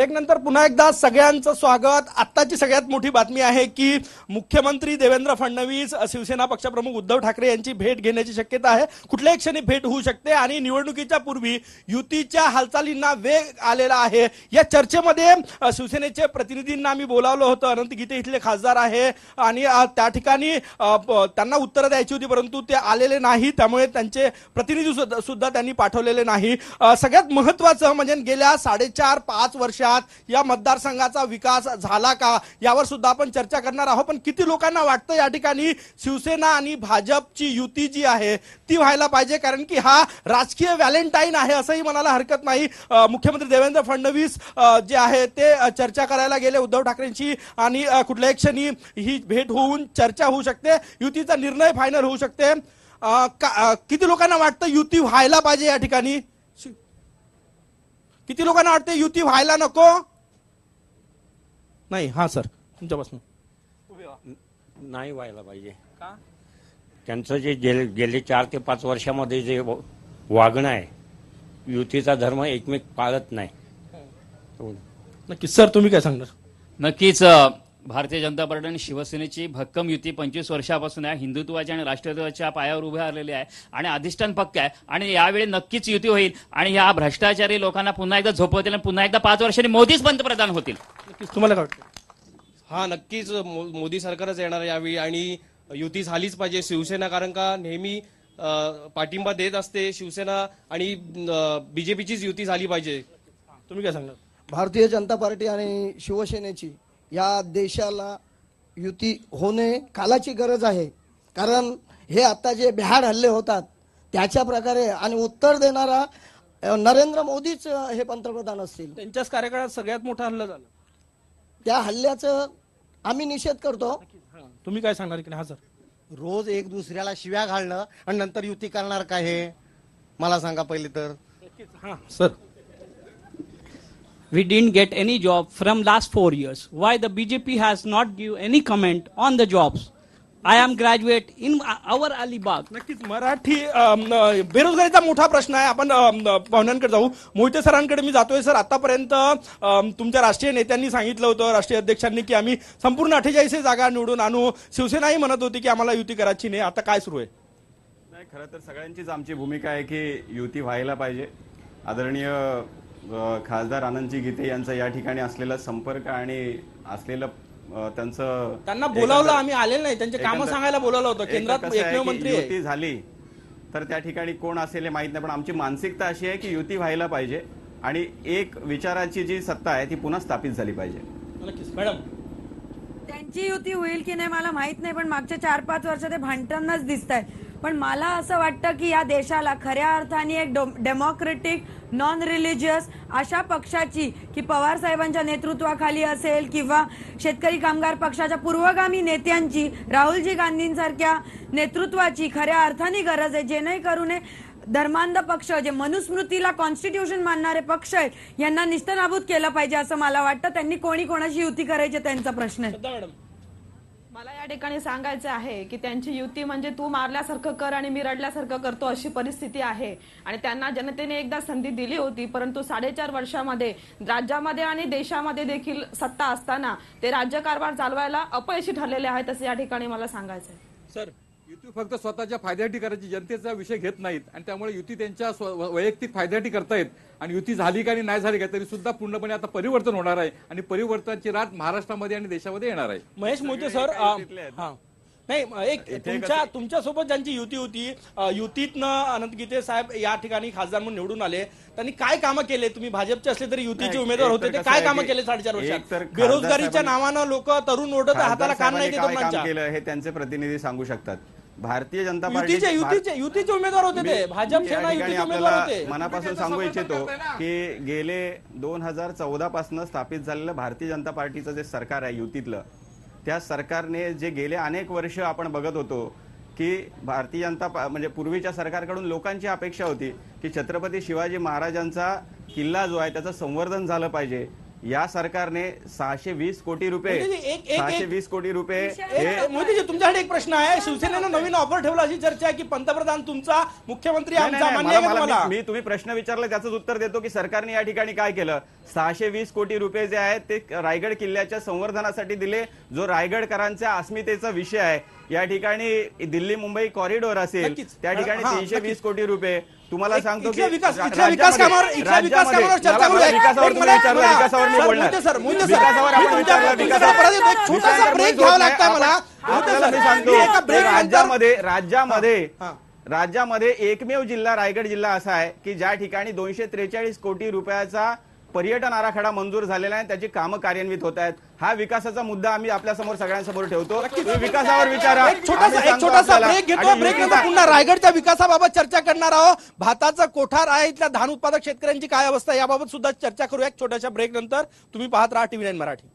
Break नंतर पुन्हा एकदा सगळ्यांचं स्वागत. आत्ताची सगळ्यात मोठी बातमी आहे की मुख्यमंत्री देवेंद्र फडणवीस शिवसेना पक्षप्रमुख उद्धव ठाकरे यांची भेट घेण्याची शक्यता आहे. कुठल्याही क्षणी भेट होऊ शकते आणि निवडणुकीच्या पूर्वी युतीच्या हालचालींना वेग आलेला आहे. या चर्चेमध्ये शिवसेनेचे प्रतिनिधींना आम्ही बोलावलं होतं. अनंत गीते इथले खासदार आहे आणि त्या ठिकाणी प- त्यांना उत्तरं द्यायची होती परंतु ते आलेले नाही. त्यामुळे त्यांचे प्रतिनिधी सुद्धा त्यांनी पाठवलेले नाही. सगळ्यात महत्वाचं म्हणजे गेल्या साडेचार पाच वर्षात या मतदारसंघाचा विकास झाला का? यावर सुद्धा आपण चर्चा करणार आहोत. पण किती लोकांना वाटतं या ठिकाणी शिवसेना आणि भाजपची युती जी आहे ती व्हायला पाहिजे? कारण की हा राजकीय व्हॅलेंटाईन आहे असंही म्हणायला हरकत नाही. मुख्यमंत्री देवेंद्र फडणवीस जे आहे ते चर्चा करायला गेले. उद्धव ठाकरेंची आणि कुठल्याही क्षणी ही भेट होऊन चर्चा होऊ शकते. युतीचा निर्णय फायनल होऊ शकते. का- किती लोकांना वाटतं युती व्हायला पाहिजे या ठिकाणी? किती लोकांना वाटते युती व्हायला नको? नाही हा सर तुमच्यापासून. नाही व्हायला पाहिजे. त्यांचं जे गेले गेले चार ते पाच वर्षामध्ये जे वागणं आहे युतीचा धर्म एकमेक पाळत नाही. नक्कीच. सर तुम्ही काय सांगणार? नक्कीच भारतीय जनता पार्टी आणि शिवसेनेची भक्कम युती पंचवीस वर्षापासून आहे. हिंदुत्वाच्या आणि राष्ट्रत्वाच्या पायावर उभे राहिलेली आहे. आणि अधिष्ठान पक्क आहे. आणि यावेळी नक्कीच युती होईल. आणि या भ्रष्टाचारी लोकांना पुन्हा एकदा झोपवतील आणि पुन्हा एकदा पाच वर्षांनी मोदीच पंतप्रधान होतील. नक्कीच. तुम्हाला काय वाटतं? हा नक्कीच मोदी सरकारच येणार यावेळी. आणि युती झालीच पाहिजे. शिवसेना कारण का नेहमी पाठिंबा देत असते शिवसेना आणि बीजेपीचीच युती झाली पाहिजे. तुम्ही काय सांगणार? भारतीय जनता पार्टी आणि शिवसेनेची या देशाला युती होणे कालाची गरज आहे. कारण हे आता जे बिहाड हल्ले होतात त्याच्या प्रकारे आणि उत्तर देणारा नरेंद्र मोदीच हे पंतप्रधान असतील. त्यांच्याच कार्यकाळात सगळ्यात मोठा हल्ला झाला. त्या हल्ल्याचं आम्ही निषेध करतो. तुम्ही काय सांगणार की नाही? हा सर. रोज एक दुसऱ्याला शिव्या घालणं आणि नंतर युती करणार काय हे? मला सांगा पहिले तर. हा. Sir. We didn't get any job from last four years. Why the BJP has not give any comment on the jobs? I am graduate in our Alibag. नक्कीच मराठी बेरोजगारीचा मोठा प्रश्न आहे. आपण पाहुण्यांकडे जाऊ. मोहिते सरांकडे मी जातोय सर. आतापर्यंत तुमच्या राष्ट्रीय नेत्यांनी सांगितलं होतं राष्ट्रीय अध्यक्षांनी की आम्ही संपूर्ण अठ्ठेचाळीस जागा निवडून आणू. शिवसेनाही म्हणत होती की आम्हाला युती करायची नाही. आता काय सुरू आहे? नाही खरं तर सगळ्यांचीच आमची भूमिका आहे की युती व्हायला पाहिजे. आदरणीय खासदार आनंदजी गीते यांचा या ठिकाणी असलेला संपर्क आणि असलेलं त्यांचं त्यांना बोलावलं आम्ही आलेलं नाही. त्यांचे कामं सांगायला बोलावलं होतं. केंद्रात एकमेव मंत्री झाली तर त्या ठिकाणी कोण असेल हे माहीत नाही पण आमची मानसिकता अशी आहे की युती व्हायला पाहिजे आणि एक विचाराची जी सत्ता आहे ती पुन्हा स्थापित झाली पाहिजे. नक्कीच. मॅडम. त्यांची युती होईल की नाही मला माहीत नाही पण मागच्या चार पाच वर्ष ते भांडतानाच दिसत आहे पण मला असं वाटतं की या देशाला खऱ्या अर्थाने एक डेमोक्रेटिक नॉन रिलिजियस अशा पक्षाची की पवार साहेबांच्या नेतृत्वाखाली असेल किंवा शेतकरी कामगार पक्षाच्या पूर्वगामी नेत्यांची राहुलजी गांधींसारख्या नेतृत्वाची खऱ्या अर्थाने गरज आहे जेणेकरून हे धर्मांध पक्ष जे मनुस्मृतीला कॉन्स्टिट्यूशन मानणारे पक्ष आहेत यांना निस्तनाभूत केलं पाहिजे असं मला वाटतं. त्यांनी कोणी कोणाशी युती करायची त्यांचा प्रश्न आहे. मला या ठिकाणी सांगायचं आहे की त्यांची युती म्हणजे तू मारल्यासारखं कर आणि मी रडल्यासारखं करतो अशी परिस्थिती आहे. आणि त्यांना जनतेने एकदा संधी दिली होती परंतु साडेचार वर्षामध्ये राज्यामध्ये आणि देशामध्ये देखील सत्ता असताना ते राज्यकारभार चालवायला अपयशी ठरलेले आहेत असं या ठिकाणी मला सांगायचं आहे सर युती फक्त स्वतःच्या फायद्यासाठी करायची जनतेचा विषय घेत नाहीत. आणि त्यामुळे युती त्यांच्या वैयक्तिक फायद्यासाठी करतायत. आणि युती झाली का आणि नाही झाली का तरी सुद्धा पूर्णपणे आता परिवर्तन होणार आहे. आणि परिवर्तनाची रात महाराष्ट्रामध्ये आणि देशामध्ये येणार आहे. महेश मोहिते सर. हा. नाही एक तुमच्या कसं- तुमच्यासोबत ज्यांची युती होती युतीतनं अनंत गीते साहेब या ठिकाणी खासदार म्हणून निवडून आले. त्यांनी काय कामं केले? तुम्ही भाजपचे असले तरी युतीचे नाही, उमेदवार होते ते काय कामं केले साडेचार वर्षात? बेरोजगारीच्या नावानं लोक तरुण ओढत हाताला काम नाही केलं हे त्यांचे प्रतिनिधी सांगू शकतात. भारतीय जनता पार्टी युतीचे युतीचे युतीचे उमेदवार होते ते. भाजप सेना युतीचे उमेदवार होते. मनापासून सांगू इच्छितो की गेले दोन हजार चौदा पासून स्थापित झालेलं भारतीय जनता पार्टीचं जे सरकार आहे युतीतलं त्या सरकारने जे गेले अनेक वर्ष आपण बघत होतो की भारतीय जनता पा- म्हणजे पूर्वीच्या सरकारकडून लोकांची अपेक्षा होती की छत्रपती शिवाजी महाराजांचा किल्ला जो आहे त्याचं संवर्धन झालं पाहिजे. या सरकारने सहाशे वीस कोटी रुपये सहाशे वीस कोटी रुपये मोदीजी तुमच्याकडे एक प्रश्न आहे. शिवसेनेनं नवीन ऑफर ठेवला अशी चर्चा आहे की पंतप्रधान तुमचा मुख्यमंत्री आमचा मी तुम्ही प्रश्न विचारला त्याचं उत्तर देतो की सरकारने या ठिकाणी काय केलं? सहाशे वीस कोटी रुपये जे आहेत ते रायगड किल्ल्याच्या संवर्धनासाठी दिले. जो रायगडकरांच्या अस्मितेचा विषय आहे या ठिकाणी दिल्ली मुंबई कॉरिडॉर असेल. त्या ठिकाणी हा, तीनशे. वीस कोटी रुपये. तुम्हाला सांगतो की विकास राज्यामध्ये- कामावर इथल्या विकास राज्यामध्ये- कामावर चर्चा हा. राज्यामध्ये एकमेव जिल्हा रायगड जिल्हा असा आहे की ज्या ठिकाणी दोनशे त्रेचाळीस कोटी रुपयाचा पर्यटन आराखडा मंजूर झालेला आहे. त्याची कामं कार्यान्वित होत आहेत. हा विकासाचा मुद्दा आम्ही आपल्यासमोर सगळ्यांसमोर ठेवतो. विकासावर विचारा. एक छोटासा एक छोटासा. ब्रेक घेतो. ब्रेक नंतर पुन्हा रायगडच्या विकासाबाबत चर्चा करणार आहोत. भाताचा कोठार आहे इथल्या धान उत्पादक शेतकऱ्यांची काय अवस्था याबाबत सुद्धा चर्चा करूया. एक छोट्याशा ब्रेक नंतर. तुम्ही पाहत राहा टीव्ही नाईन मराठी.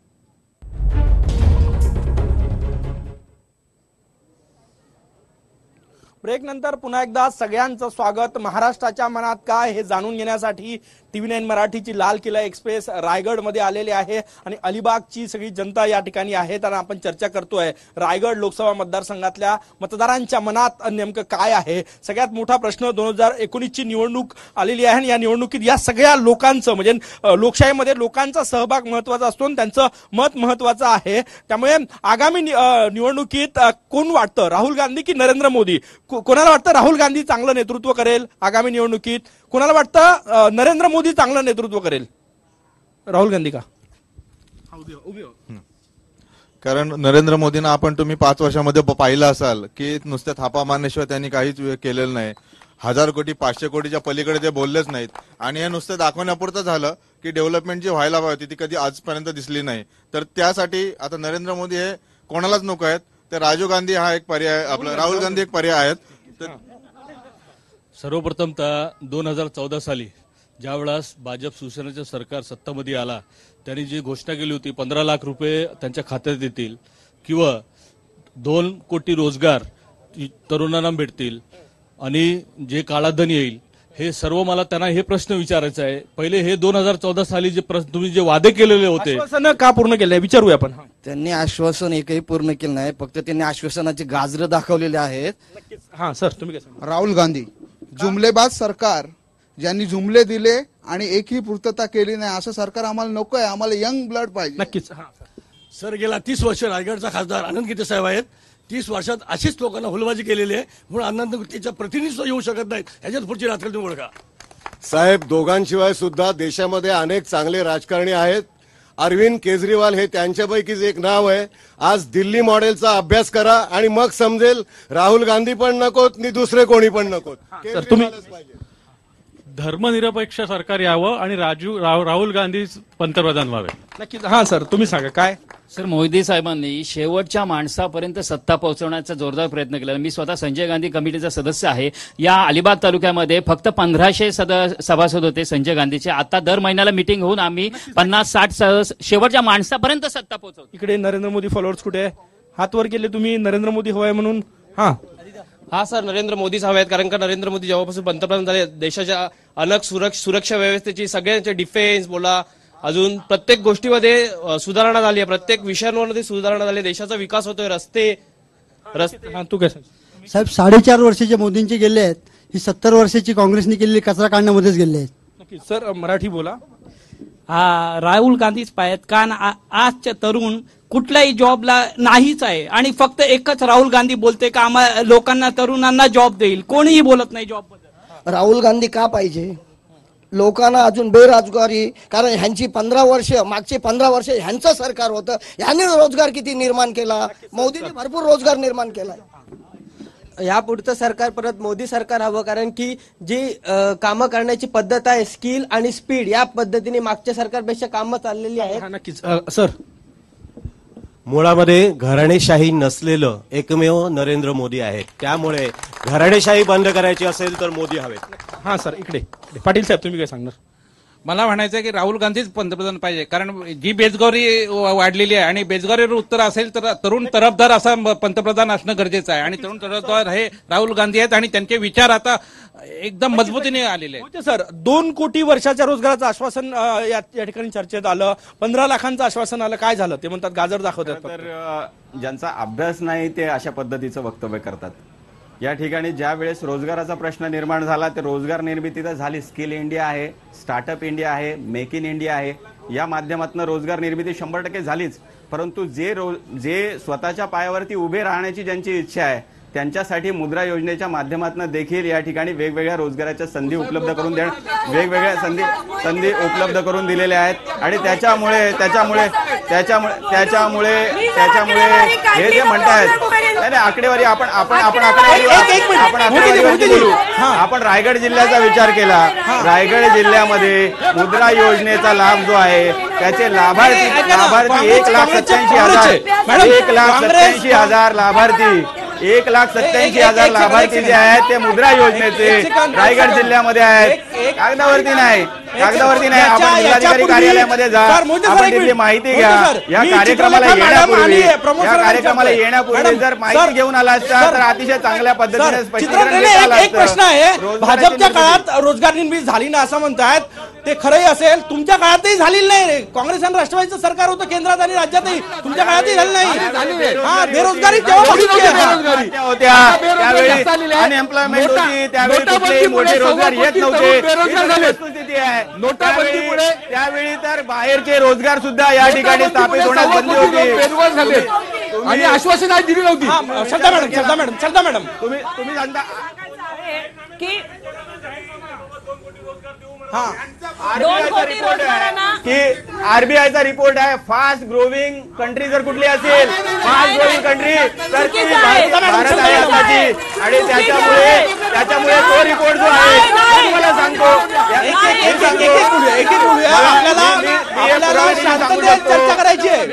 ब्रेक नंतर पुन्हा एकदा सगळ्यांचं स्वागत. महाराष्ट्राच्या मनात काय हे जाणून घेण्यासाठी टीव्ही नाईन मराठीची लाल किल्ला एक्सप्रेस रायगडमध्ये आलेली आहे आणि अलिबागची सगळी जनता या ठिकाणी आहे. त्यांना आपण चर्चा करतोय. रायगड लोकसभा मतदारसंघातल्या मतदारांच्या मनात नेमकं काय आहे? सगळ्यात मोठा प्रश्न दोन हजार एकोणीसची निवडणूक आलेली आहे आणि या निवडणुकीत या सगळ्या लोकांचं म्हणजे लोकशाहीमध्ये लोकांचा सहभाग महत्त्वाचा असतो आणि त्यांचं मत महत्वाचं आहे. त्यामुळे आगामी निवडणुकीत कोण वाटतं? राहुल गांधी की नरेंद्र मोदी? कोणाला वाटतं राहुल गांधी चांगलं नेतृत्व करेल आगामी निवडणुकीत? कोणाला वाटतं नरेंद्र मोदी चांगलं नेतृत्व करेल? राहुल गांधी का? कारण नरेंद्र मोदींना आपण तुम्ही पाच वर्षामध्ये पाहिलं असाल की नुसत्या थापा मारण्याशिवाय त्यांनी काहीच केलेलं नाही. हजार कोटी पाचशे कोटीच्या पलीकडे ते बोललेच नाहीत. आणि हे नुसतं दाखवण्यापुरतं झालं की डेव्हलपमेंट जी व्हायला हवी होती ती कधी आजपर्यंत दिसली नाही. तर त्यासाठी आता नरेंद्र मोदी हे कोणालाच नको आहेत. तर राजीव गांधी हा एक पर्याय आपला राहुल गांधी एक पर्याय आहेत. तर सर्वप्रथमतः दोन हजार चौदा साली ज्यावेळेस भाजप शिवसेनेचं सरकार सत्तामध्ये आला त्यांनी जी घोषणा केली होती पंधरा लाख रुपये त्यांच्या खात्यात येतील किंवा दोन कोटी रोजगार तरुणांना भेटतील आणि जे काळाधन येईल हे सर्व मला त्यांना हे प्रश्न विचारायचा आहे. पहिले हे दोन हजार चौदा साली जे प्रश्न तुम्ही जे वादे केलेले होते. आश्वासनं का पूर्ण केलंय? विचारूया आपण. त्यांनी आश्वासन एकही पूर्ण केलं नाही. फक्त त्यांनी आश्वासनाची गाजरं दाखवलेली आहेत. हा सर तुम्ही काय सांगा राहुल गांधी जुमलेबाज सरकार ज्यांनी जुमले दिले आणि एकही पूर्तता केली नाही असं सरकार आम्हाला नको आहे आम्हाला यंग ब्लड पाहिजे. नक्कीच. हा सर. गेला तीस वर्ष रायगडचा खासदार आनंद गीते साहेब आहेत. तीस वर्षात अशीच लोकांना हुलबाजी केलेली आहे म्हणून आनंद गीतेचं प्रतिनिधित्व येऊ शकत नाहीत. ह्याच्यात पुढची राजकारण तुम्ही ओळखा साहेब दोघांशिवाय सुद्धा देशामध्ये अनेक चांगले राजकारणी आहेत. अरविंद केजरीवाल हे त्यांच्यापैकीच एक नाव आहे. आज दिल्ली मॉडेलचा अभ्यास करा आणि मग समजेल राहुल गांधी पण नकोत नि दुसरे कोणी पण नकोत. सर तुम्ही धर्मनिरपेक्ष सरकार यावं आणि राजू राव- राहुल गांधी पंतप्रधान व्हावे. नक्कीच. हा सर तुम्ही सांगा काय? सर मोदी साहेबांनी शेवटच्या माणसापर्यंत सत्ता पोहोचवण्याचा जोरदार प्रयत्न केला. मी स्वतः संजय गांधी कमिटीचा सदस्य आहे. या अलिबाग तालुक्यामध्ये फक्त पंधराशे सभासद होते संजय गांधीचे. आता दर महिन्याला मिटिंग होऊन आम्ही पन्नास साठ शेवटच्या माणसापर्यंत सत्ता पोहोचवतो. इकडे नरेंद्र मोदी फॉलोअर्स कुठे? आहे? हात वर केले तुम्ही नरेंद्र मोदी हवाय म्हणून. हा. हा सर नरेंद्र मोदीच हवे आहेत कारण का नरेंद्र मोदी जेव्हापासून पंतप्रधान झाले देशाच्या अनेक सुरक्ष सुरक्षा व्यवस्थेची सगळ्यांचे डिफेन्स बोला. अजून प्रत्येक गोष्टीमध्ये सुधारणा झाली आहे. प्रत्येक विषयांमध्ये सुधारणा झाली आहे. देशाचा विकास होतोय रस्ते रस्ते. हा तू काय साहेब साडेचार वर्षाचे मोदींचे गेले आहेत ही सत्तर वर्षाची काँग्रेसने केलेली कचरा काढण्यामध्येच गेले आहेत. सर मराठी बोला. हा राहुल गांधीच पाहिजेत कारण आजच्या तरुण कुठल्याही जॉबला नाहीच आहे. आणि फक्त एकच राहुल गांधी बोलते का आम्हा लोकांना तरुणांना जॉब देईल. कोणीही बोलत नाही जॉब राहुल गांधी का पाहिजे? लोकांना अजून बेरोजगारी कारण ह्यांची पंधरा वर्ष मागची पंधरा वर्ष ह्यांचं सरकार होतं. ह्यांनी रोजगार किती निर्माण केला? मोदींनी भरपूर रोजगार निर्माण केला यापुढचं सरकार परत मोदी सरकार हवं कारण की जी कामं करण्याची पद्धत आहे स्किल आणि स्पीड या पद्धतीने मागच्या सरकारपेक्षा कामं चाललेली आहेत. नक्कीच. सर. मुळामध्ये घराणेशाही नसलेलं एकमेव नरेंद्र मोदी आहेत. त्यामुळे घराणेशाही बंद करायची असेल तर मोदी हवेत. हा सर इकडे इकडे. पाटील साहेब तुम्ही काय सांगणार? मला म्हणायचं आहे की राहुल गांधीच पंतप्रधान पाहिजे. कारण जी बेजगारी वा- वाढलेली आहे आणि बेजगारीवर उत्तर असेल तर तरुण तरफदार असा पंतप्रधान असणं गरजेचं आहे. आणि तरुण तरफदार हे राहुल गांधी आहेत आणि त्यांचे विचार आता एकदम मजबूतीने आलेले आहेत. मोहिते सर दोन कोटी वर्षाच्या रोजगाराचं आश्वासन या ठिकाणी चर्चेत आलं. पंधरा लाखांचं आश्वासन आलं. काय झालं? ते म्हणतात गाजर दाखवतात. तर ज्यांचा अभ्यास नाही ते अशा पद्धतीचं वक्तव्य करतात. या ठिकाणी ज्या वेळेस रोजगाराचा प्रश्न निर्माण झाला ते रोजगार निर्मिती तर झाली. स्किल इंडिया आहे स्टार्टअप इंडिया आहे मेक इन इंडिया आहे. या माध्यमातून रोजगार निर्मिती शंभर टक्के झालीच. परंतु जे रो जे स्वतःच्या पायावरती उभे राहण्याची ज्यांची इच्छा आहे त्यांच्यासाठी मुद्रा योजनेच्या माध्यमातून देखील या ठिकाणी वेगवेगळ्या रोजगाराच्या संधी उपलब्ध करून देणं वेगवेगळ्या संधी संधी उपलब्ध करून दिलेल्या आहेत. आणि त्याच्यामुळे त्याच्यामुळे त्याच्यामुळे त्याच्यामुळे त्याच्यामुळे हे जे म्हणतायत नाही नाही आकडेवारी आपण आपण आपण आकडेवारी आपण बोलू आपण रायगड जिल्ह्याचा विचार केला. रायगड जिल्ह्यामध्ये मुद्रा योजनेचा लाभ जो आहे त्याचे लाभार्थी लाभार्थी एक लाख सत्याऐंशी हजार एक लाख सत्याऐंशी हजार लाभार्थी एक लाख सत्याऐंशी हजार लाभार्थी जे आहेत ते मुद्रा योजनेचे रायगड जिल्ह्यामध्ये आहेत. कागदावरती नाही. कागदावरती नाही आपण जिल्हाधिकारी कार्यालयामध्ये जा आपण तिथली. माहिती घ्या या कार्यक्रमाला येण्यापूर्वी या कार्यक्रमाला. येण्यापूर्वी जर माहिती घेऊन आला असता तर अतिशय चांगल्या पद्धतीने स्पष्टीकरण. प्रश्न आहे भाजपच्या काळात रोजगार निर्मिती झाली ना असं म्हणतायत ते खरंही असेल तुमच्या काळातही झालेली नाही काँग्रेस आणि राष्ट्रवादीचं सरकार होतं केंद्रात आणि राज्यातही. तुमच्या काळातही झालं नाही. हा बेरोजगारी ही नोटाबंदीमुळे त्यावेळी तर बाहेरचे रोजगार सुद्धा या ठिकाणी स्थापित होण्यास बंदी होती. आणि आश्वासन आज दिली नव्हती. हा, Shraddha madam Shraddha madam Shraddha madam. तुम्ही तुम्ही सांगता की हा दोन कोटी रोजगारांना की आरबीआयचा रिपोर्ट आहे फास्ट ग्रोविंग कंट्री जर कुठली असेल फास्ट ग्रोविंग कंट्री तर ती. भारत आहे आताची आणि त्याच्यामुळे त्याच्यामुळे तो रिपोर्ट जो आहे तो तुम्हाला सांगतो या- एक एक बोलूया एक एक बोलूया आपल्याला आपल्याला. चर्चा करायची आहे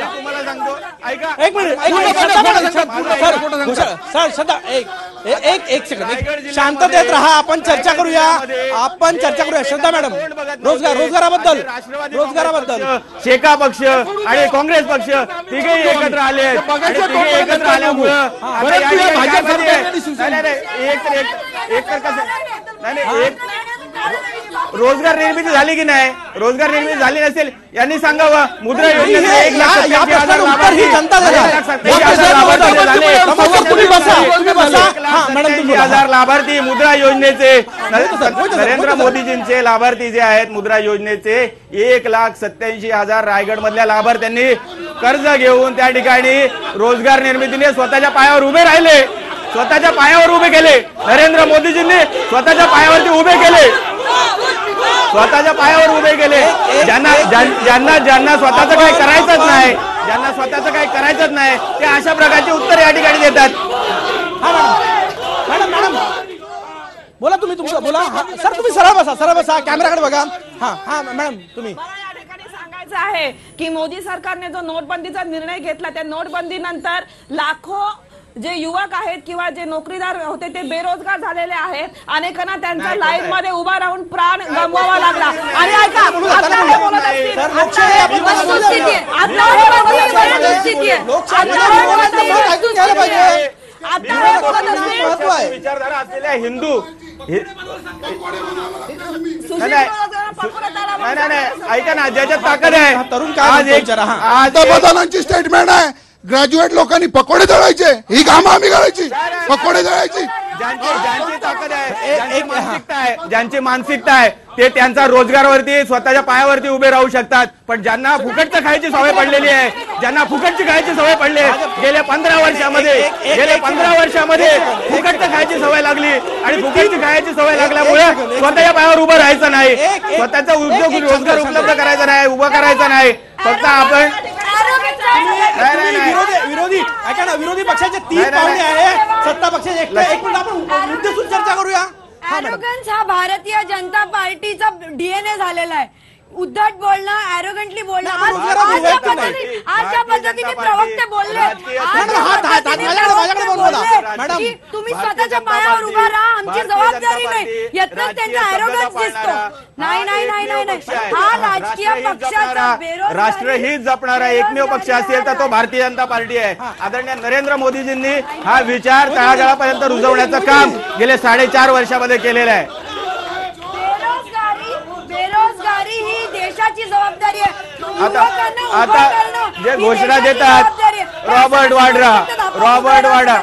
सांगतो. ऐका. एक मिनिट एक मिनिट. पूर्ण श्रद्धा पूर्ण मॅडम, सांगा. सर, माझं ऐका. सर, घोषणा- सर श्रद्धा एक ए- एक एक सेकंड रायगड एक जिल्ह्यामध्ये- शांततेत राहा आपण चर्चा करूया. जिल्ह्यामध्ये आपण चर्चा करूया. श्रद्धा मॅडम रोजगार रोजगाराबद्दल रोजगाराबद्दल. शेका पक्ष आणि काँग्रेस पक्ष तिघेही एकत्र आले आहेत. आणि तिघे एकत्र आल्यामुळं आता या ठिकाणी काय माहिती आहे? नाही, नाही, नाही, एक तर एक एक तर कसं? नाही नाही एक रोजगार निर्मिती झाली की नाही रोजगार निर्मिती झाली नसेल यांनी सांगावं मुद्रा योजनेचे एक लाख सत्याऐंशी हजार. एक हजार झाले. सत्याऐंशी. हजार लाभार्थी मुद्रा योजनेचे नरेंद्र मोदीजींचे लाभार्थी जे आहेत मुद्रा योजनेचे एक लाख सत्याऐंशी हजार रायगड मधल्या लाभार्थ्यांनी कर्ज घेऊन त्या ठिकाणी रोजगार निर्मितीने स्वतःच्या पायावर उभे राहिले स्वतःच्या पायावर उभे केले. नरेंद्र मोदीजींनी स्वतःच्या पायावरती उभे केले. स्वतःच्या पायावर उभे केले. ज्यांना ज्यां- ज्यांना ज्यांना स्वतःचं काही करायचंच नाही ज्यांना स्वतःचं काही करायचंच नाही ते अशा प्रकारचे उत्तर या ठिकाणी देतात. मॅडम. मॅडम बोला तुम्ही तुमचं बोला. हा, सर तुम्ही सरळ बसा सरळ बसा. कॅमेराकडे बघा. हा हा मॅडम तुम्ही. सांगायचं आहे की मोदी सरकारने जो नोटबंदीचा निर्णय घेतला त्या नोटबंदी नंतर लाखो जे युवक आहेत किंवा जे नोकरीदार होते ते बेरोजगार झालेले आहेत. अनेकांना त्यांचा लाईन मध्ये उभा राहून प्राण गमवावा लागला. आणि ऐका विचारधारा असलेल्या हिंदू हे- नाही, नाही. प्रवर्तनाला नाही नाही नाही. ऐका ना ज्याच्यात ताकद आहे तरुण काय आज एक हा. स्टेटमेंट आहे. ग्रॅज्युएट लोकांनी पकोडे दळायचे ही कामं आम्ही करायची पकोडे दळायची ज्यांची ज्यांची ताकद आहे ज्यांची मानसिकता आहे ज्यांची मानसिकता आहे ते त्यांचा रोजगारावरती स्वतःच्या पायावरती उभे राहू शकतात. पण ज्यांना फुकटचं खायची सवय पडलेली आहे ज्यांना फुकटची खायची सवय पडली आहे, गेल्या पंधरा वर्षामध्ये गेल्या पंधरा वर्षामध्ये फुकटचं खायची सवय लागली आणि फुकटची खायची सवय लागल्यामुळे स्वतःच्या पायावर उभं राहायचं नाही. स्वतःचा उद्योग रोजगार उपलब्ध करायचा नाही उभा करायचा नाही. फक्त आपण. विरोधी विरोधी. ऐका ना विरोधी पक्षाचे तीन पाहुणे आहे सत्ता पक्षाचे एक एक मिनिट आपण मुद्देसूद चर्चा करूया. हा हा भारतीय जनता पार्टीचा डीएनए झालेला आहे. उद्धट बोलणं अॅरोगंटली बोलणं आज ज्या पद्धतीने. आज ज्या प्रवक्ते बोलले आज ज्या पद्धतीने प्रवक्ते. की तुम्ही स्वतःच्या पायावर उभा राहा आमची जबाबदारी नाही येतच त्यांचा दिसतो नाही नाही नाही नाही. हा राजकीय पक्षाचा राष्ट्रहित जपणारा एकमेव पक्ष असेल तर तो भारतीय जनता पार्टी आहे आदरणीय नरेंद्र मोदीजींनी हा विचार तळागाळापर्यंत रुजवण्याचं काम गेले साडेचार वर्षामध्ये केलेलं आहे बेरोजगारी ही देशाची जबाबदारी आहे. आता आता जे घोषणा देतात जबाबदारी. रॉबर्ट वाड्रा. रॉबर्ट वाड्रा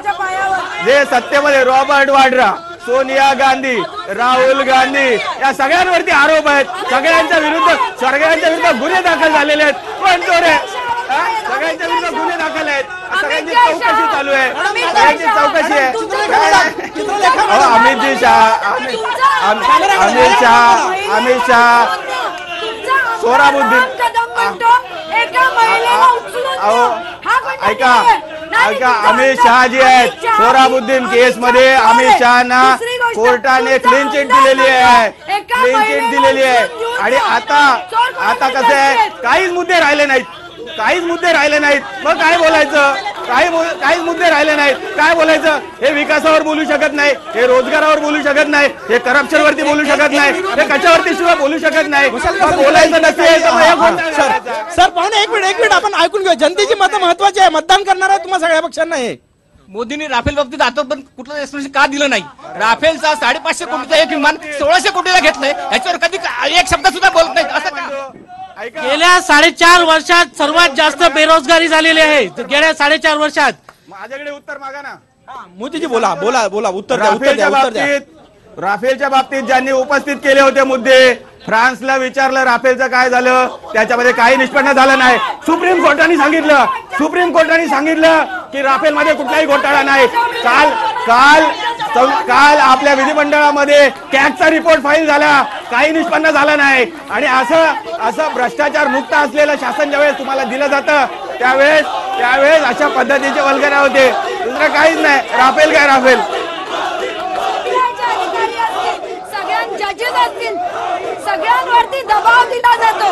जे सत्तेमध्ये रॉबर्ट वाड्रा सोनिया गांधी राहुल गांधी या सगळ्यांवरती आरोप आहेत. सगळ्यांच्या विरुद्ध सगळ्यांच्या विरुद्ध गुन्हे दाखल झालेले आहेत. पण तो रे? सगळ्यांच्या विरुद्ध गुन्हे दाखल आहेत. सगळ्यांची चौकशी चालू आहे. सगळ्यांची चौकशी आहे. अहो, अमितजी शहा अमित अमित अमित शहा अमित शहा. सोहराबुद्दीन कदम म्हणतो एका महिलेला उचलून अहो. हा ऐका? नाही, ऐका तुमचा अमित अर्थ- शहा जी आहेत अमित शहा- सोहराबुद्दीन केस मध्ये शहा अमित. शहाना दुसरी गोष्ट, कोर्टाने तुमचा क्लीन चिट दिलेली आहे एका क्लीन चिट दिलेली आहे उचलून घेऊन आणि जा. आता चोर आता कसं आहे? काहीच मुद्दे राहिले नाहीत काहीच मुद्दे राहिले नाहीत. मग काय बोलायचं? काही बोल- काहीच मुद्दे राहिले नाहीत. काय बोलायचं? हे विकासावर बोलू शकत नाही. हे रोजगारावर बोलू शकत नाही. हे करप्शन वरती बोलू शकत नाही. हे कशावरती शिवाय बोलू शकत नाही. मग बोलायचं नसेल सर पाहुणे एक मिनिट एक मिनिट. आपण ऐकून घेऊ. जनतेची मतं महत्वाची आहे. मतदान करणार आहे तुम्हाला सगळ्या पक्षांना हे. मोदींनी राफेल बाबतीत आतापर्यंत कुठलं एक्सप्लेनेशन का दिलं नाही? राफेलचा साडेपाचशे कोटीचा एक विमान सोळाशे कोटीला घेतलंय. याच्यावर कधी एक शब्द सुद्धा बोलत नाही असं का? गेल्या साडेचार वर्षात सर्वात जास्त बेरोजगारी झालेली आहे. गेल्या साडेचार वर्षात. माझ्याकडे उत्तर मागा ना. मोदीजी बोला बोला बोला. उत्तर द्या उत्तर द्या राफेलच्या उत्तर द्या. बाबतीत राफेलच्या बाबतीत ज्यांनी उपस्थित केले होते मुद्दे फ्रान्सला विचारलं राफेलचं काय झालं? त्याच्यामध्ये काही निष्पन्न झालं नाही. सुप्रीम कोर्टाने सांगितलं सुप्रीम कोर्टाने सांगितलं की राफेलमध्ये कुठलाही घोटाळा नाही. काल काल काल आपल्या विधिमंडळामध्ये कॅगचा रिपोर्ट फाईल झाला. काही निष्पन्न झालं नाही. आणि असं असं भ्रष्टाचार मुक्त असलेलं शासन ज्यावेळेस तुम्हाला दिलं जातं त्यावेळेस त्यावेळेस अशा पद्धतीचे वल्गना होते. दुसरं काहीच नाही. राफेल काय राफेल? सगळ्यांवरती दबाव दिला जातो.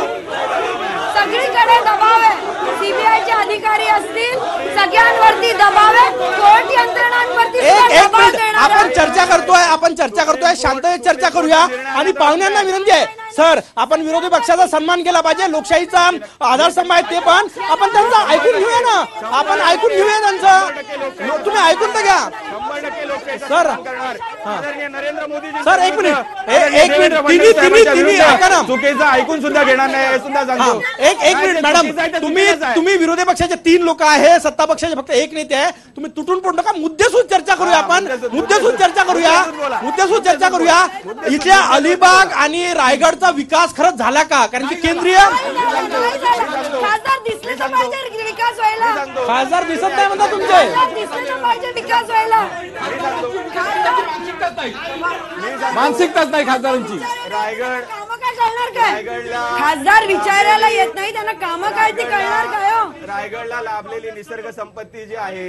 सगळीकडे दबाव आहे. सीबीआयचे अधिकारी असतील सगळ्यांवरती दबाव आहे कोर्ट यंत्रणांवरती एक सुद्धा एक दबाव मिनिट. देणारा आपण चर्चा करतोय आपण चर्चा करतोय शांततेत चर्चा करूया. आणि पाहुण्यांना विनंती आहे. सर आपण विरोधी पक्षाचा सन्मान केला पाहिजे लोकशाहीचा आधारस्तंभ आहे ते पण. आपण त्यांचं ऐकून घेऊया ना. आपण ऐकून घेऊया त्यांचं. लो- तुम्ही ऐकून तर घ्या. सर नरेंद्र मोदी सर एक मिनिट. ए- एक मिनिट. तिन्ही तिन्ही तिन्ही ऐका ना. चुकीचं ऐकून सुद्धा घेणार नाही हे सुद्धा हा, सांगतो. एक एक मिनिट मॅडम. चुकीचं आहे ते तुम्ही चुकीचंच आहे. तुम्ही विरोधी पक्षाचे तीन लोक आहे सत्ता पक्षाचे फक्त एक नेते आहे. तुम्ही तुटून पडू नका. मुद्देसूद चर्चा करूया आपण. मुद्देसूद चर्चा करूया. मुद्देसूद चर्चा करूया. इथल्या अलिबाग आणि रायगडचा विकास खरंच झाला का? कारण की केंद्रीय खासदार दिसले तर पाहिजे विकास व्हायला. खासदार दिसत नाही म्हणता तुमचे. खासदार दिसले तर पाहिजे विकास व्हायला. मानसिकताच नाही. खासदारांची. रायगड काय? कळणार काय खासदार विचारायला येत नाही त्यांना कामं काय ती कळणार काय हो? रायगडला लाभलेली निसर्ग संपत्ती जी आहे.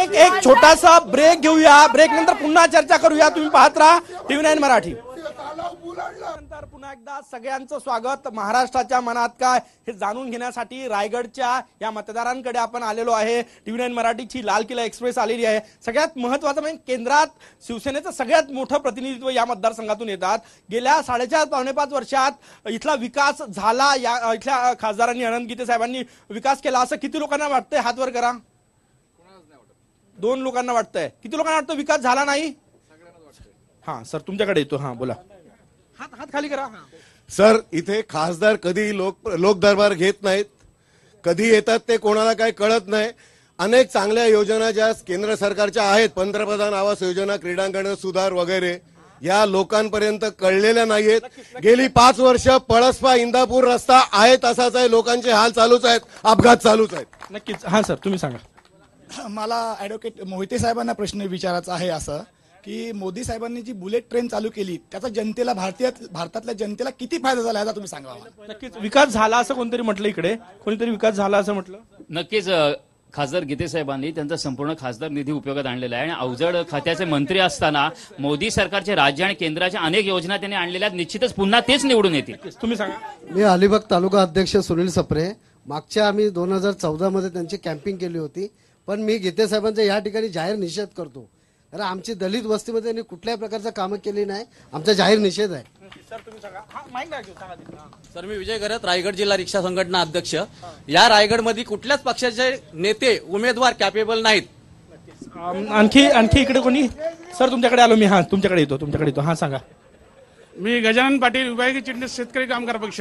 एक एक छोटासा ब्रेक घेऊया. ब्रेक नंतर पुन्हा चर्चा करूया. तुम्ही पाहत राहा. TV nine Marathi. नंतर पुन्हा एकदा सगळ्यांचं स्वागत. महाराष्ट्राच्या मनात काय हे जाणून घेण्यासाठी रायगडच्या या मतदारांकडे आपण आलेलो आहे. टीव्ही नाईन मराठीची लाल किल्ला एक्सप्रेस आलेली आहे. सगळ्यात महत्वाचं म्हणजे केंद्रात शिवसेनेचं सगळ्यात मोठं प्रतिनिधित्व या मतदारसंघातून येतात. गेल्या साडेचार पावणे पाच वर्षात इथला विकास झाला. या इथल्या खासदारांनी अनंत गीते साहेबांनी विकास केला. असं किती लोकांना वाटतंय? हातवर करा. दोन लोकांना वाटतंय. किती लोकांना वाटतं? विकास झाला नाही? हा सर तुमच्याकडे येतो. हा बोला. हात हात खाली करा. हा. सर इथे खासदार कधी लोक लोक दरबार घेत नाहीत. कधी येतात ते कोणाला काही कळत नाही. अनेक चांगल्या योजना ज्या केंद्र सरकारच्या आहेत पंतप्रधान आवास योजना क्रीडांगण सुधार वगैरे या लोकांपर्यंत कळलेल्या नाहीयेत. गेली पाच वर्ष पळसपा इंदापूर रस्ता आहे तसाच आहे लोकांचे हाल चालूच आहेत अपघात चालूच आहेत. नक्कीच. हा सर तुम्ही सांगा. मला ऍडव्होकेट मोहिते साहेबांना प्रश्न विचारायचा आहे असं. की मोदी साहेबांनी जी बुलेट ट्रेन चालू केली त्याचा जनतेला भारतीय भारतातल्या जनतेला किती फायदा झाला याचा तुम्ही सांगावा. नक्कीच विकास झाला असं कोणतरी म्हटलं इकडे? कोणीतरी विकास झाला असं म्हटलं? नक्कीच खासदार गीते साहेबांनी त्यांचा संपूर्ण खासदार निधी उपयोगात आणलेला आहे. आणि अवजड खात्याचे मंत्री असताना मोदी सरकारचे राज्य आणि केंद्राच्या अनेक योजना त्यांनी आणलेल्या आहेत. निश्चितच पुन्हा तेच निवडून येतील. तुम्ही सांगा. मी अलिबाग तालुका अध्यक्ष सुनील सप्रे. मागच्या आम्ही दोन हजार चौदा मध्ये त्यांची कॅम्पिंग केली होती. पण मी गीते साहेबांचा या ठिकाणी जाहीर निषेध करतो. अरे आमची दलित वस्तीमध्ये त्यांनी कुठल्याही प्रकारचं कामं केली नाही. आमचा जाहीर निषेध आहे. सर तुम्ही सांगा. हा माईक नाही घेऊ, सांगा तिथे. हा. सर मी विजय गरत रायगड जिल्हा रिक्षा संघटना अध्यक्ष. या रायगडमध्ये कुठल्याच पक्षाचे नेते उमेदवार कॅपेबल नाहीत. आणखी आणखी इकडे कोणी? सर तुमच्याकडे आलो मी. हा तुमच्याकडे येतो तुमच्याकडे येतो. हा सांगा. मी गजानन पाटील विभागीय चिटणीस शेतकरी कामगार पक्ष.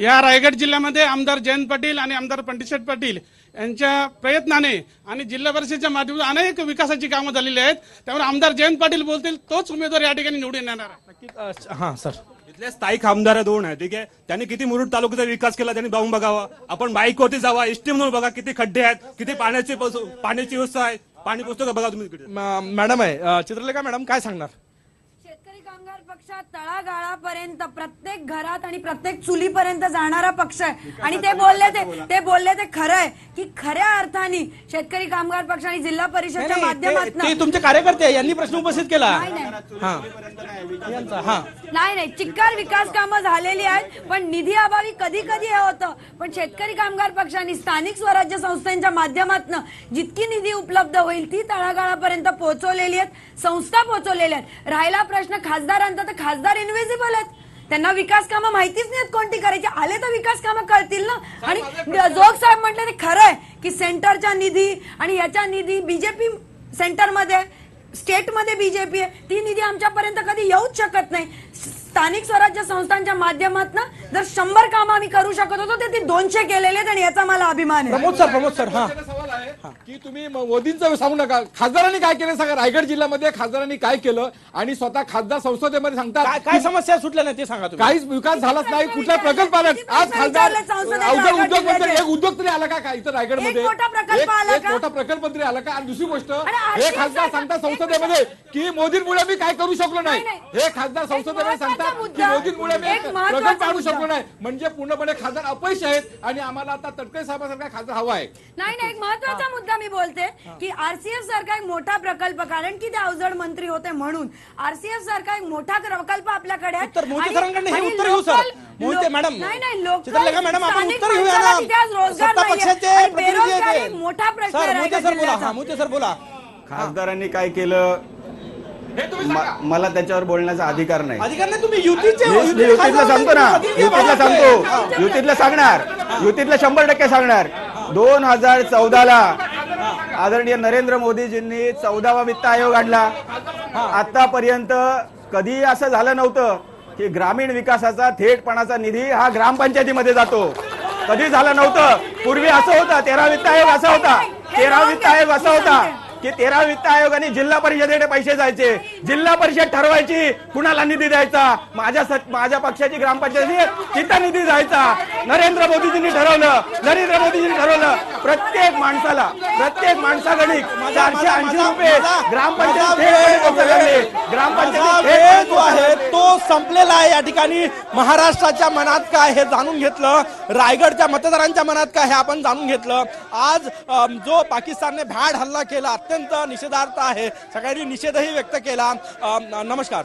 या रायगड जिल्ह्यामध्ये आमदार जयंत पाटील आणि आमदार पंडितशेठ पाटील यांच्या प्रयत्नाने आणि जिल्हा परिषदेच्या माध्यमातून अनेक विकासाची कामं झालेली आहेत. त्यामुळे आमदार जयंत पाटील बोलतील तोच उमेदवार या ठिकाणी निवडून येणार आहे. हा सर. इथले स्थायिक आमदार दोन आहे ठीक आहे? त्यांनी किती मुरुड तालुक्याचा विकास केला त्यांनी जाऊन बघावा. आपण बाईक वरती जावा एसटी म्हणून बघा किती खड्डे आहेत किती पाण्याची पाण्याची व्यवस्था आहे. पाणी पुस्तकं बघा तुम्ही मॅडम आहे चित्रलेखा मॅडम काय सांगणार? पक्षात तळागाळापर्यंत प्रत्येक घरात आणि प्रत्येक चुलीपर्यंत जाणारा पक्ष आहे. आणि ते बोलले ते ते बोलले ते खरं आहे की खऱ्या अर्थाने शेतकरी कामगार पक्ष आणि जिल्हा परिषदच्या नाही, ते- माध्यमातून तुमचे कार्यकर्ते यांनी प्रश्न उपस्थित केला. नाही, नाही. हा. यांचा हा. नाही नाही चिक्कार विकास कामं झालेली आहेत पण निधी अभावी कधी कधी हे होतं. पण शेतकरी कामगार पक्षाने स्थानिक स्वराज्य संस्थांच्या माध्यमातून जितकी निधी उपलब्ध होईल ती तळागाळापर्यंत पोहोचवलेली आहेत संस्था पोहोचवलेल्या आहेत. राहिला प्रश्न खासदारांचा तर खासदार इनव्हिजिबल आहेत. त्यांना विकास कामं माहितीच नाहीत कोणती करायची. आले तर विकास कामं कळतील ना? आणि जोग साहेब म्हटलं ते खरं आहे की सेंटरचा निधी आणि याचा निधी बीजेपी सेंटरमध्ये स्टेटमध्ये बीजेपी आहे. ती निधी आमच्यापर्यंत कधी येऊच शकत नाही. स्थानिक स्वराज्य संस्थांच्या माध्यमातून जर शंभर काम आम्ही करू शकत होतो तर ती दोनशे केलेले आहेत आणि याचा मला अभिमान आहे. प्रमोद सर प्रमोद सर हा. आहे की तुम्ही मोदींचं सांगू नका खासदारांनी काय केलं सांगा? रायगड जिल्ह्यामध्ये खासदारांनी काय केलं? आणि स्वतः खासदार संसदेमध्ये सांगतात काय काय समस्या सुटल्या नाही ते सांगा तुम्ही. काहीच विकास झालाच नाही. कुठल्या प्रकल्प आला आज खासदार अवघड रायगड उद्योग मंत्री जिल्ह्याचे. एक उद्योग तरी आला का? काय? इथं रायगडमध्ये. एक मोठा प्रकल्प तरी आला का? आणि दुसरी गोष्ट हे खासदार सांगतात संसदेमध्ये की मोदींमुळे मी काय करू शकलो नाही. हे खासदार संसदेमध्ये सांगतात की मोदींमुळे मी प्रकल्प आणू. शकलो नाही. म्हणजे पूर्णपणे खासदार अपयश आहेत आणि आम्हाला आता तटकरे साहेबांसारखा खासदार हवा आहे. नाही नाही एक महत्त्वाचा मुद्दा मी बोलते की आरसीएफ सारखा एक मोठा प्रकल्प कारण की ते अवजड मंत्री होते म्हणून. आरसीएफ सारखा एक मोठा प्रकल्प आपल्याकडे आहे. तर मोहिते आणि- सरांकडनं हे आणि उत्तर घेऊ सर. लोकल- मोहिते लोक- मॅडम नाही नाही लोक चित्रलेखा मॅडम आपण स्थानिक उत्तर घेऊया माणसाला ना. तिथे आज रोजगार सत्ता नाहीये. पक्षाचे आणि प्रतिनिधी बेरोजगारी आहेत मोठा प्रश्न सर आहे मोहिते रायगड सर बोला. जिल्ह्याचा. हा मोहिते सर बोला. खासदारांनी काय केलं? म- मला त्याच्यावर बोलण्याचा अधिकार नाही. अधिकार नाही तुम्ही युतीचे मी- मी युतीतलं सांगतो ना. युतीतलं सांगतो. युतीतलं सांगणार. युतीतलं शंभर टक्के सांगणार. दोन हजार चौदाला आदरणीय नरेंद्र मोदीजींनी चौदावा वित्त आयोग आणला. आतापर्यंत कधी असं झालं नव्हतं की ग्रामीण विकासाचा थेटपणाचा निधी हा ग्रामपंचायतीमध्ये जातो. कधी झालं नव्हतं? पूर्वी असं होतं तेरा वित्त आयोग असा होता. तेरा वित्त आयोग असा होता. की तेरा वित्त आयोग आणि जिल्हा परिषदेकडे पैसे जायचे. जिल्हा परिषद ठरवायची कुणाला निधी द्यायचा? माझ्या माझ्या पक्षाची ग्रामपंचायत तिथं निधी जायचा. नरेंद्र मोदीजींनी ठरवलं नरेंद्र मोदीजींनी ठरवलं प्रत्येक माणसाला प्रत्येक माणसागणिक चारशे ऐंशी रुपये ग्रामपंचायत ग्रामपंचायत जो आहे. तो संपलेला आहे या ठिकाणी. महाराष्ट्राच्या मनात काय हे जाणून घेतलं? रायगडच्या मतदारांच्या मनात काय हे आपण जाणून घेतलं? आज जो पाकिस्तानने भ्याड हल्ला केला अत्यंत निषेधार्थ आहे. सगळ्यांनी निषेधही व्यक्त केला. नमस्कार.